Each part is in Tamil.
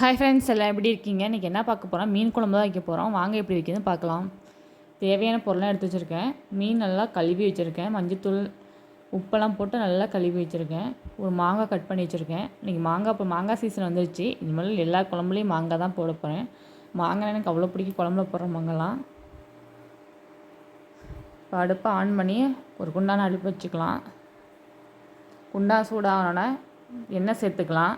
ஹாய் ஃப்ரெண்ட்ஸ் எல்லாம் எப்படி இருக்கீங்க? இன்றைக்கி என்ன பார்க்க போகிறோம் மீன் குழம்பு தான் வைக்க போகிறோம் வாங்க எப்படி வைக்கிறதுன்னு பார்க்கலாம். தேவையான பொருளாக எடுத்து வச்சுருக்கேன். மீன் நல்லா கழுவி வச்சுருக்கேன். மஞ்சத்தூள் உப்பெல்லாம் போட்டு நல்லா கழுவி வச்சுருக்கேன். ஒரு மாங்காய் கட் பண்ணி வச்சுருக்கேன். இன்றைக்கி மாங்காய் இப்போ மாங்காய் சீசன் வந்துருச்சு. இனிமேல் எல்லா குழம்புலையும் மாங்காய் தான் போட போகிறேன் மாங்காய் எனக்கு அவ்வளோ பிடிக்கும். குழம்புல போடுற மாங்கலாம் இப்போ அடுப்பை ஆன் பண்ணி ஒரு குண்டான அடுப்பு வச்சுக்கலாம். குண்டா சூடாகணுன்னா எண்ணெய் சேர்த்துக்கலாம்.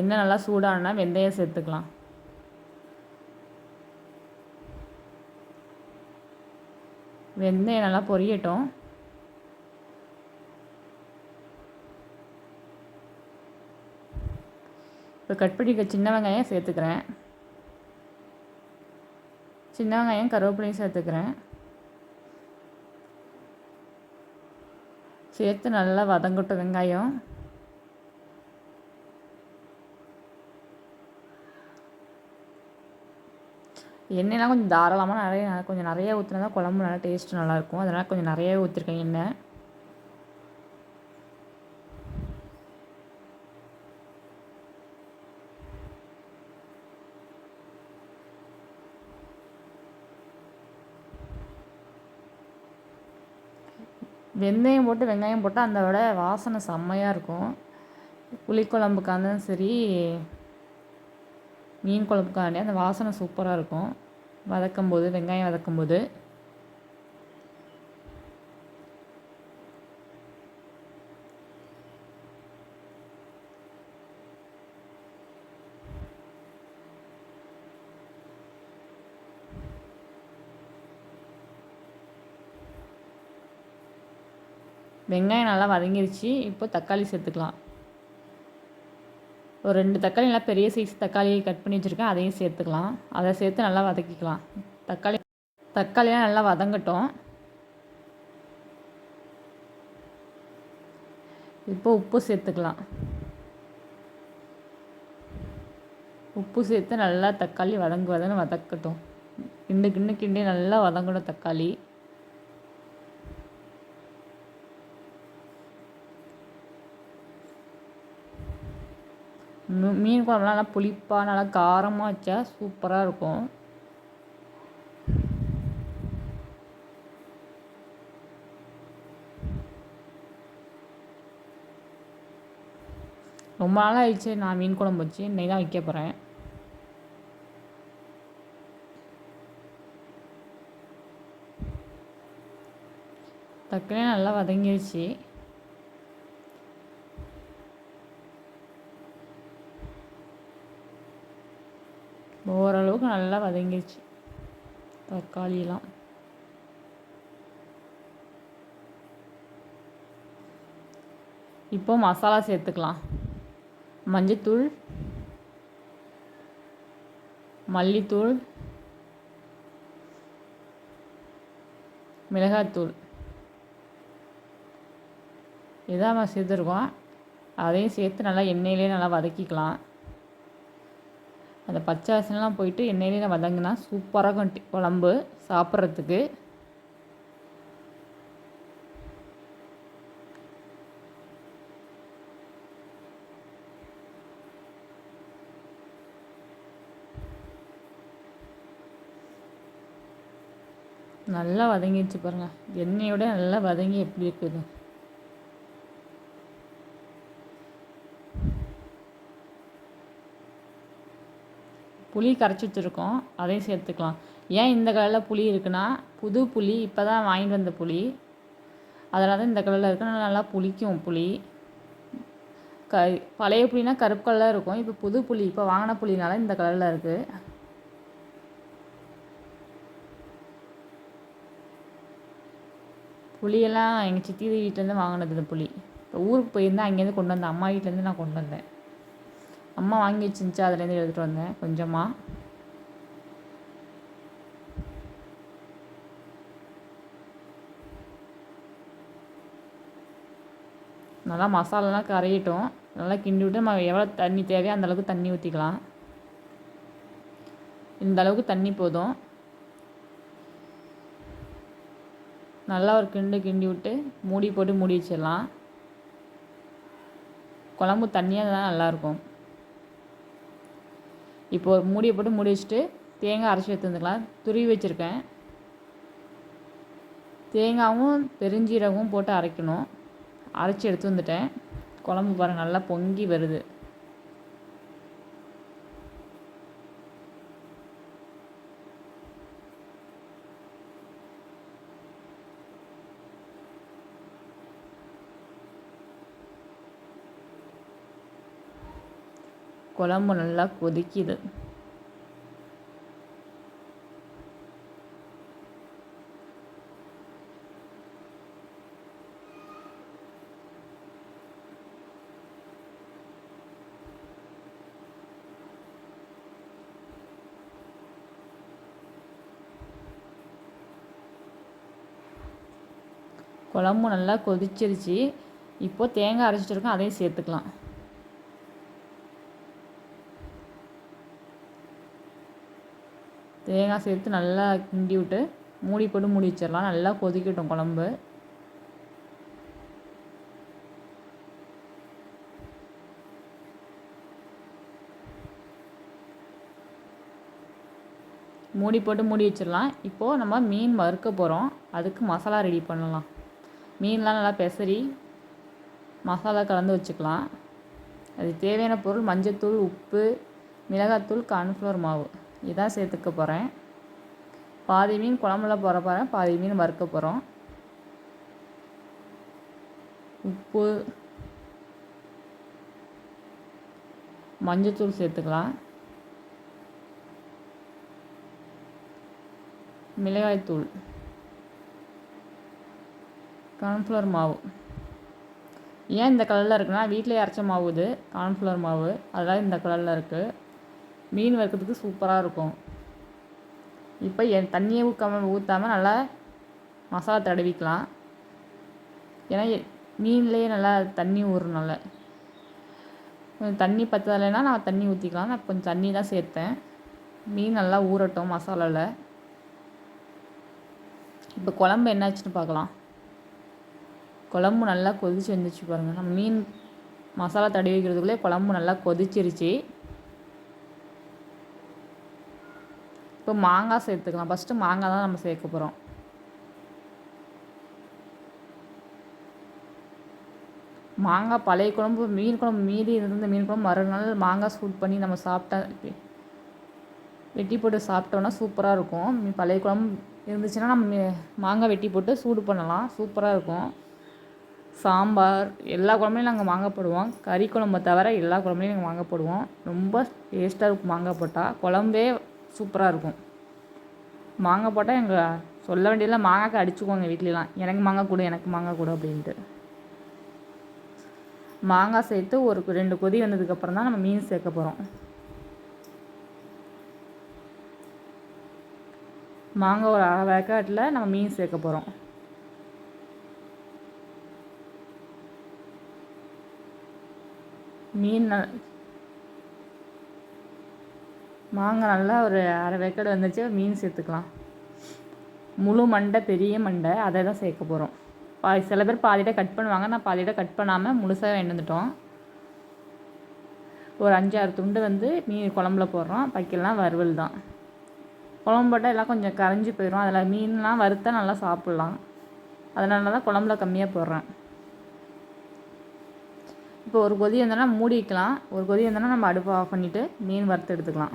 எண்ணெய் நல்லா சூடானா வெந்தயம் சேர்த்துக்கலாம். வெந்தயம் நல்லா பொரியட்டும். இப்போ கட் பண்ணி சின்ன வெங்காயம் சேர்த்துக்கிறேன். சின்ன வெங்காயம் கருவேப்பிலையும் சேர்த்துக்கிறேன். சேர்த்து நல்லா வதங்கட்டும் வெங்காயம். எண்ணெய்லாம் கொஞ்சம் தாராளமாக நிறைய கொஞ்சம் நிறைய ஊற்றினா தான் குழம்பு நல்லா டேஸ்ட்டு நல்லாயிருக்கும். அதனால் கொஞ்சம் நிறையவே ஊற்றிருக்கேன் எண்ணெய். வெந்தயம் போட்டு வெங்காயம் போட்டால் அந்த விட வாசனை செம்மையாக இருக்கும். புளிக்குழம்புக்காக இருந்தாலும் சரி மீன் குழம்புக்காண்டி அந்த வாசனை சூப்பராக இருக்கும். வதக்கும் போது வெங்காயம் வதக்கும் போது வெங்காயம் நல்லா வதங்கிருச்சு. இப்போ தக்காளி சேர்த்துக்கலாம். ஒரு ரெண்டு தக்காளி நல்லா பெரிய சைஸ் தக்காளியை கட் பண்ணி வச்சுருக்கேன் அதையும் சேர்த்துக்கலாம். அதை சேர்த்து நல்லா வதக்கிக்கலாம். தக்காளி தக்காளியெலாம் நல்லா வதங்கட்டும். இப்போ உப்பு சேர்த்துக்கலாம். உப்பு சேர்த்து நல்லா தக்காளி வதங்கு வதங்க வதக்கட்டும். கிண்டு கிண்டு கிண்டி நல்லா வதங்கணும் தக்காளி. மீன் குழம்புலாம் நல்லா புளிப்பாக நல்லா காரமாக வச்சா சூப்பராக இருக்கும். ரொம்ப நாள் ஆயிடுச்சு நான் மீன் குழம்பு வச்சு. இன்னைக்கு தான் வைக்க போகிறேன் தக்காளி நல்லா வதங்கிடுச்சு ஓரளவுக்கு நல்லா வதங்கிடுச்சு தக்காளியெல்லாம். இப்போ மசாலா சேர்த்துக்கலாம். மஞ்சத்தூள். மல்லித்தூள். மிளகாத்தூள். இதான் சேர்த்துருக்கோம். அதையும் சேர்த்து நல்லா எண்ணெயிலே நல்லா வதக்கிக்கலாம். அந்த பச்சை வாசனைலாம் போயிட்டு எண்ணெயிலே வதங்கினா சூப்பராக இருக்கும் குழம்பு சாப்பிட்றதுக்கு. நல்லா வதங்கிடுச்சு பாருங்கள் எண்ணெயோட நல்லா வதங்கி எப்படி இருக்குது? புளி கரைச்சி வச்சுருக்கோம். அதையும் சேர்த்துக்கலாம். ஏன் இந்த கலரில் புளி இருக்குன்னா புது புளி இப்போ தான் வாங்கிட்டு வந்த புளி. அதனால தான் இந்த கலரில் இருக்கு. நல்லா புளிக்கும் புளி. க பழைய புளினா கருப்பு கலரில் இருக்கும். இப்போ புது புளி இப்போ வாங்கின புளினால இந்த கலரில் இருக்குது புளியெல்லாம் எங்கள் சித்தி வீட்டிலேருந்து வாங்கினது இந்த புளி. இப்போ ஊருக்கு போயிருந்தேன் அங்கேருந்து கொண்டு வந்தேன் அம்மா வீட்டிலேருந்து நான் கொண்டு வந்தேன். அம்மா வாங்கி வச்சிருந்துச்சா அதுலேருந்து எடுத்துகிட்டு வந்தேன் கொஞ்சமாக நல்லா மசாலாலாம் கரையிட்டோம். நல்லா கிண்டி விட்டு நம்ம எவ்வளோ தண்ணி தேவையோ அந்தளவுக்கு தண்ணி ஊற்றிக்கலாம் இந்த அளவுக்கு தண்ணி போதும். நல்லா ஒரு கிண்டு கிண்டி விட்டு மூடி போட்டு மூடி வச்சிடலாம். குழம்பு தண்ணியாக தான் நல்லாயிருக்கும் இப்போது மூடியை போட்டு மூடி வச்சுட்டு தேங்காய் அரைச்சி எடுத்து வந்துக்கலாம் துருவி வச்சுருக்கேன். தேங்காயும் பெருஞ்சீரகமும் போட்டு அரைக்கணும். அரைச்சி எடுத்து வந்துட்டேன். குழம்பு பாருங்கள் நல்லா பொங்கி வருது. குழம்பு நல்லா கொதிக்குது. குழம்பு நல்லா கொதிச்சிருச்சு. இப்போது தேங்காய் அரைச்சிட்டு அதையும் சேர்த்துக்கலாம். தேங்காய் சேர்த்து நல்லா கிண்டி விட்டு மூடி போட்டு மூடி வச்சிடலாம். நல்லா கொதிக்கட்டும் குழம்பு. மூடி போட்டு மூடி வச்சிடலாம். இப்போது நம்ம மீன் வறுக்க போகிறோம் அதுக்கு மசாலா ரெடி பண்ணலாம். மீன்லாம் நல்லா பெசரி மசாலா கலந்து வச்சுக்கலாம். அது தேவையான பொருள் மஞ்சத்தூள் உப்பு மிளகாத்தூள் கார்ன்ஃப்ளவர் மாவு. இதான் சேர்த்துக்க போகிறேன் பாதி மீன் குழம்புல போகிற போகிறேன் பாதி மீன் வறுக்க போகிறோம் உப்பு மஞ்சத்தூள் சேர்த்துக்கலாம். மிளகாய்த்தூள் கார்ன்ஃப்ளவர் மாவு. ஏன் இந்த கலரில் இருக்குன்னா வீட்டிலே அரைச்ச மாவு இது கார்ன்ஃப்ளவர் மாவு. அதெல்லாம் இந்த கலரில் இருக்குது மீன் வறுக்கிறதுக்கு சூப்பராக இருக்கும். இப்போ என் தண்ணியை ஊற்றாம ஊற்றாமல் நல்லா மசாலா தடவிக்கலாம். ஏன்னா மீன்லேயே நல்லா தண்ணி ஊறும் நல்லா. கொஞ்சம் தண்ணி பற்றலைன்னா நான் தண்ணி ஊற்றிக்கலாம் நான் கொஞ்சம் தண்ணி தான் சேர்த்தேன். மீன் நல்லா ஊறட்டும் மசாலாவில் இப்போ குழம்பு என்னாச்சுன்னு பார்க்கலாம். குழம்பு நல்லா கொதிச்சு வந்துச்சு பாருங்கள் நம்ம மீன் மசாலா தடவி வைக்கிறதுக்குள்ளே குழம்பு நல்லா கொதிச்சிருச்சு. இப்போ மாங்காய் சேர்த்துக்கலாம். ஃபஸ்ட்டு மாங்காய் தான் நம்ம சேர்க்க போகிறோம் மாங்காய் பழைய குழம்பு மீன் குழம்பு மீதி இருந்த மீன் குழம்பு மறுநாள் மாங்காய் சூட் பண்ணி நம்ம சாப்பிட்டா வெட்டி போட்டு சாப்பிட்டோன்னா சூப்பராக இருக்கும். பழைய குழம்பு இருந்துச்சுன்னா நம்ம மாங்காய் வெட்டி போட்டு சூடு பண்ணலாம். சூப்பராக இருக்கும். சாம்பார் எல்லா குழம்புலையும் நாங்கள் மாங்காய் போடுவோம். கறி குழம்பை தவிர எல்லா குழம்புலையும் நாங்கள் மாங்காய் போடுவோம். ரொம்ப டேஸ்ட்டாக இருக்கும் மாங்காய் போட்டால் குழம்பே சூப்பராக இருக்கும். மாங்காய் போட்டால் எங்கள் சொல்ல வேண்டியதில்ல மாங்காய்க்கு அடிச்சுக்குவோங்க வீட்லலாம். எனக்கு மாங்காய் கொடு எனக்கு மாங்காய் கொடு அப்படின்ட்டு. மாங்காய் சேர்த்து ஒரு ரெண்டு கொதி வந்ததுக்கப்புறம் தான் நம்ம மீன் சேர்க்க போகிறோம் மாங்காய் ஒரு அரை வேக்காட்டில் நம்ம மீன் சேர்க்க போகிறோம் மீன் மாங்காய் நல்லா ஒரு அரை வேக்கடு வந்துச்சு மீன் சேர்த்துக்கலாம். முழு மண்டை பெரிய மண்டை அதை தான் சேர்க்க போகிறோம் பா சில பேர் பாதியிட்ட கட் பண்ணுவாங்க நான் பாதியிட்ட கட் பண்ணாமல் முழுசாக வாங்கிட்டு வந்துட்டோம். ஒரு அஞ்சாறு துண்டு வந்து மீன் குழம்புல போடுறோம் பைக்கெல்லாம் வறுவல் தான். குழம்பு போட்டால் எல்லாம் கொஞ்சம் கரைஞ்சி போயிடும் அதில் மீன்லாம் வறுத்தா நல்லா சாப்பிட்லாம். அதனால தான் குழம்புல கம்மியாக போடுறேன். இப்போ ஒரு கொதி வந்தோன்னா மூடி வைக்கலாம். ஒரு கொதி வந்தோன்னா நம்ம அடுப்பு ஆஃப் பண்ணிவிட்டு மீன் வறுத்து எடுத்துக்கலாம்.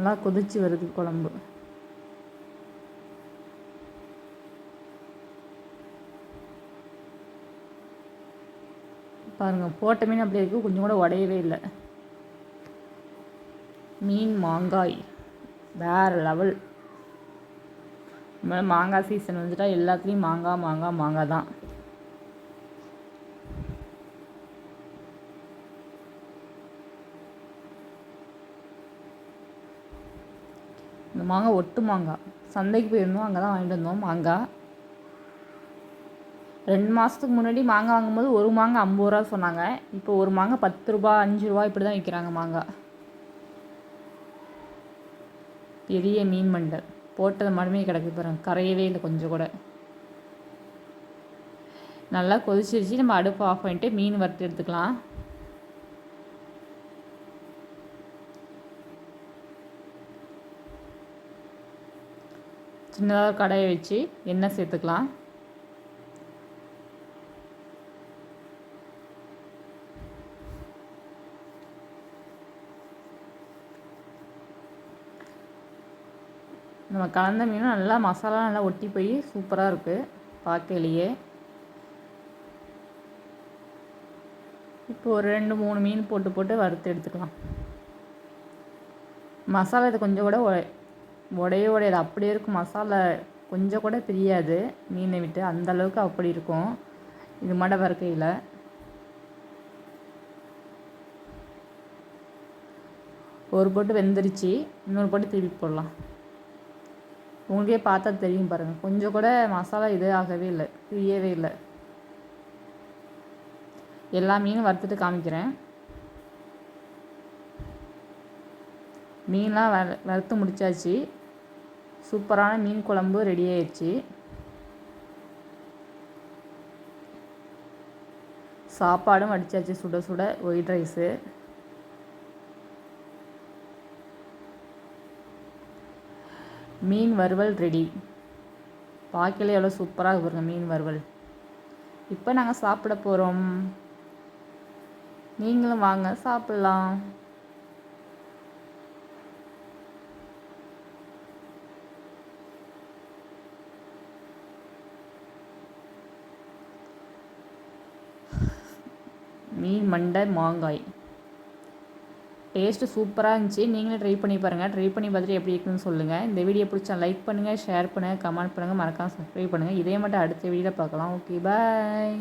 நல்லா கொதிச்சு வருது குழம்பு. பாருங்கள் போட்ட மீன் அப்படியே இருக்குது கொஞ்சம் கூட உடையவே இல்லை. மீன் மாங்காய் வேறு லெவல். மாங்காய் சீசன் வந்துட்டால் எல்லாத்துலேயும் மாங்காய் மாங்காய் மாங்காய் தான். இந்த மாங்காய் ஒட்டு மாங்காய். சந்தைக்கு போயிருந்தோம் அங்கே தான் வாங்கிட்டு வந்தோம் மாங்காய். ரெண்டு மாதத்துக்கு முன்னாடி மாங்காய் வாங்கும்போது ஒரு மாங்காய் ஐம்பது ரூபா சொன்னாங்க. இப்போ ஒரு மாங்காய் பத்து ரூபா அஞ்சு ரூபா இப்படி தான் விற்கிறாங்க மாங்காய். பெரிய மீன் மண்டை போட்டது மட்டுமே கிடக்கு பாருங்க கரையவே இல்லை கொஞ்சம் கூட. நல்லா கொதிச்சிருச்சு நம்ம அடுப்பு ஆஃப் பண்ணிட்டு மீன் வறுத்து எடுத்துக்கலாம். சின்னதாக கடையை வச்சு எண்ணெய் சேர்த்துக்கலாம். நம்ம கலந்த மீனும் நல்லா மசாலா நல்லா ஒட்டி போய் சூப்பராக இருக்குது பார்க்கலையே இப்போ ஒரு ரெண்டு மூணு மீன் போட்டு போட்டு வறுத்து எடுத்துக்கலாம். மசாலா இது கொஞ்சம் கூட உடைய உடையாது அப்படியே இருக்கும். மசாலா கொஞ்சம் கூட பிரியாது. மீனை விட்டு அந்த அளவுக்கு அப்படி இருக்கும். இது மடை வறுக்கையில். ஒரு போட்டு வெந்துருச்சு. இன்னொரு போட்டு திருப்பி போடலாம். உங்களுக்கே பார்த்தா தெரியும் பாருங்கள் கொஞ்சம் கூட மசாலா இதே ஆகவே இல்லை. பிரியவே இல்லை. எல்லா மீனும் வறுத்துட்டு காமிக்கிறேன். மீன்லாம் வ வறுத்து முடித்தாச்சு சூப்பரான மீன் குழம்பு ரெடி ஆயிடுச்சு. சாப்பாடும் அடித்தாச்சு சுட சுட ஒயிட் ரைஸு மீன் வறுவல் ரெடி பார்க்கல எவ்வளோ சூப்பராக பாருங்க மீன் வறுவல். இப்போ நாங்கள் சாப்பிட போகிறோம் நீங்களும் வாங்க சாப்பிட்லாம். மீன் மண்டை மாங்காய். டேஸ்ட்டு சூப்பராக இருந்துச்சு. நீங்களே ட்ரை பண்ணி பாருங்கள் ட்ரை பண்ணி பார்த்துட்டு எப்படி இருக்குன்னு சொல்லுங்கள் இந்த வீடியோ பிடிச்சா லைக் பண்ணுங்கள் ஷேர் பண்ணுங்கள் கமெண்ட் பண்ணுங்கள் மறக்காமல் சப்ஸ்கிரைப் பண்ணுங்கள் இதே மட்டும் அடுத்த வீடியோவில் பார்க்கலாம். Okay bye